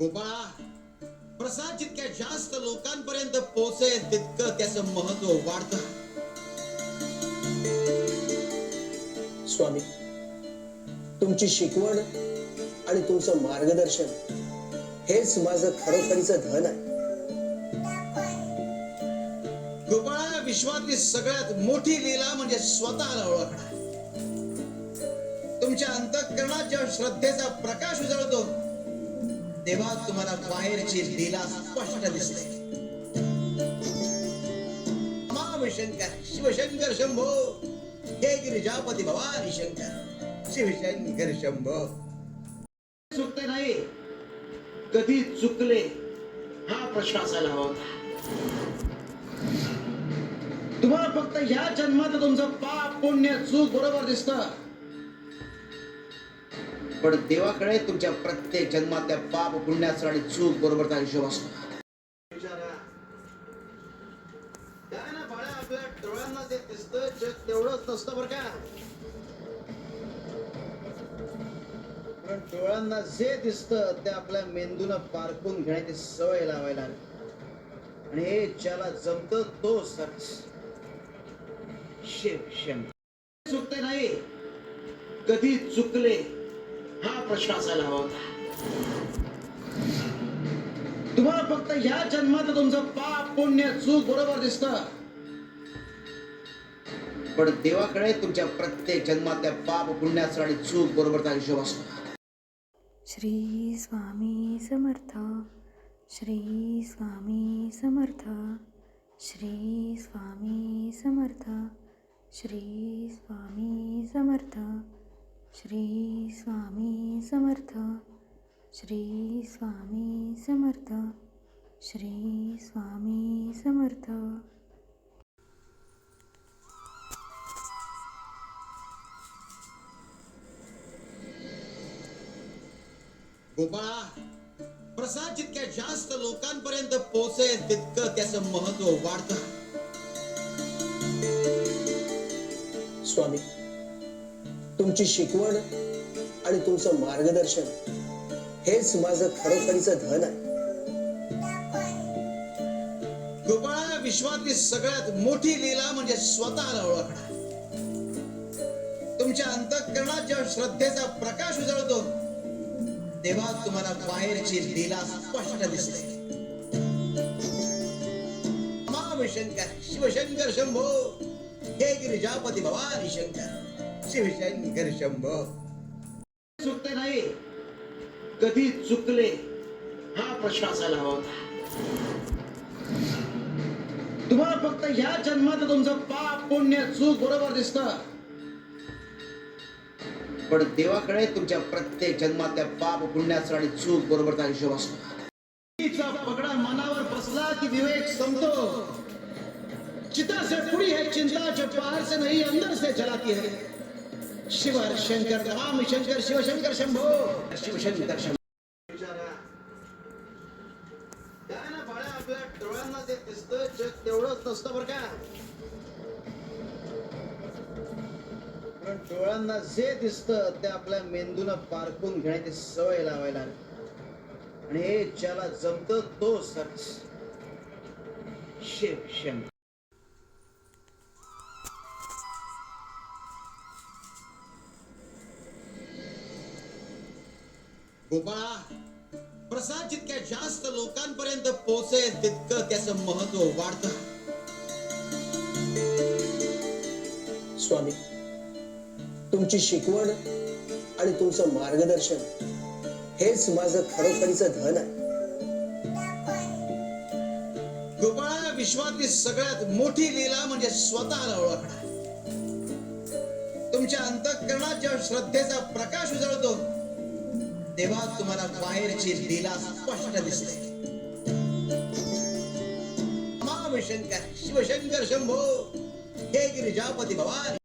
गोपाळा प्रसाद जितक्या जास्त लोकांपर्यंत पोहोचेल तितकं त्याचं महत्त्व वाढतं. स्वामी तुमची शिकवण आणि तुमचं मार्गदर्शन हेच माझं खरोखरीचं धन आहे. गोपाळा विश्वातली सगळ्यात मोठी लीला म्हणजे स्वतःला ओळखणं. तुमच्या अंतःकरणात जेव्हा श्रद्धेचा प्रकाश उजळतो. तेव्हा तुम्हाला बाहेरची लीला स्पष्ट दिसते. महाविशंकर शिवशंकर शंभो. हे गिरिजापती भवानी शंकर शिवशंकर शंभो. चुकते नाही. कधी चुकले हा प्रश्न असायला हवा होता. तुम्हाला फक्त या जन्मात तुमचं पाप पुण्य चूक बरोबर दिसतं. पण देवाकडे तुमच्या प्रत्येक जन्मात त्या पाप पुण्याचा आणि चूक बरोबरचा हिशोब असतो. ना आपल्या डोळ्यांना जे दिसत जग तेवढंच नसतं बरं का. पण डोळ्यांना जे दिसत ते आपल्या मेंदून पारखून घेण्याची सवय लावायला आणि हे ज्याला जमत तो सरस शेम चुकते नाही. कधी चुकले प्रश्न असायला हवा होता. तुम्हाला फक्त ह्या जन्मात तुमचं पाप पुण्य चूक बरोबर दिसत. पण देवाकडे तुमच्या प्रत्येक जन्मात त्या पाप पुण्याचा आणि चूक बरोबरचा हिशोब असतो. श्री स्वामी समर्थ श्री स्वामी समर्थ श्री स्वामी समर्थ श्री स्वामी समर्थ. श्री स्वामी समर्थ श्री स्वामी समर्थ श्री स्वामी समर्थ. गोपाळा प्रसाद जितक्या जास्त लोकांपर्यंत पोहोचेल तितकं त्याचं महत्त्व वाढतं. स्वामी तुमची शिकवण आणि तुमचं मार्गदर्शन हेच माझं खरोखरीच धन आहे. गोपाळा विश्वातली सगळ्यात मोठी लीला म्हणजे स्वतःला ओळखणं. तुमच्या अंतःकरणात जेव्हा श्रद्धेचा प्रकाश उजळतो तेव्हा तुम्हाला बाहेरची लीला स्पष्ट दिसते. महाविशंकर शिवशंकर शंभो हे गिरिजापती भवानी शंकर. शिवशंकर शंभो चुकते नाही. कधी चुकले हा प्रश्न असायला हवा होता. तुम्हाला फक्त ह्या जन्मात तुमचं पाप पुण्य चूक बरोबर दिसत. पण देवाकडे तुमच्या प्रत्येक जन्मात त्या पाप पुण्याचा आणि चूक बरोबरचा हिशोब असतो. पगडा मनावर बसला की विवेक संतो चिता से पुरी है चिंता जो बाहर से नहीं अंदर से जलाती है शिव शंकर राम शंकर शिव शंकर शंभो. शिव शंकर शंभो. काय ना बाळा आपल्या डोळ्यांना जे दिसतं जग तेवढंच नसतं बरं का? पण डोळ्यांना जे दिसतं ते आपल्या मेंदून पारखून घेण्याची सवय लावायला. आणि हे ज्याला जमत तो सरस शिव शंकर. गोपाळा प्रसाद जितक्या जास्त लोकांपर्यंत पोहोचेल तितकं त्याचं महत्त्व वाढतं. स्वामी तुमची शिकवण आणि तुमचं मार्गदर्शन हेच माझं खरोखरीचं धन आहे. गोपाळा विश्वातली सगळ्यात मोठी लीला म्हणजे स्वतःला ओळखणं. तुमच्या अंतःकरणात जेव्हा श्रद्धेचा प्रकाश उजळतो. तेव्हा तुम्हाला बाहेरची लीला स्पष्ट दिसते. महाविशंकर शिवशंकर शंभो हे गिरिजापती भवान.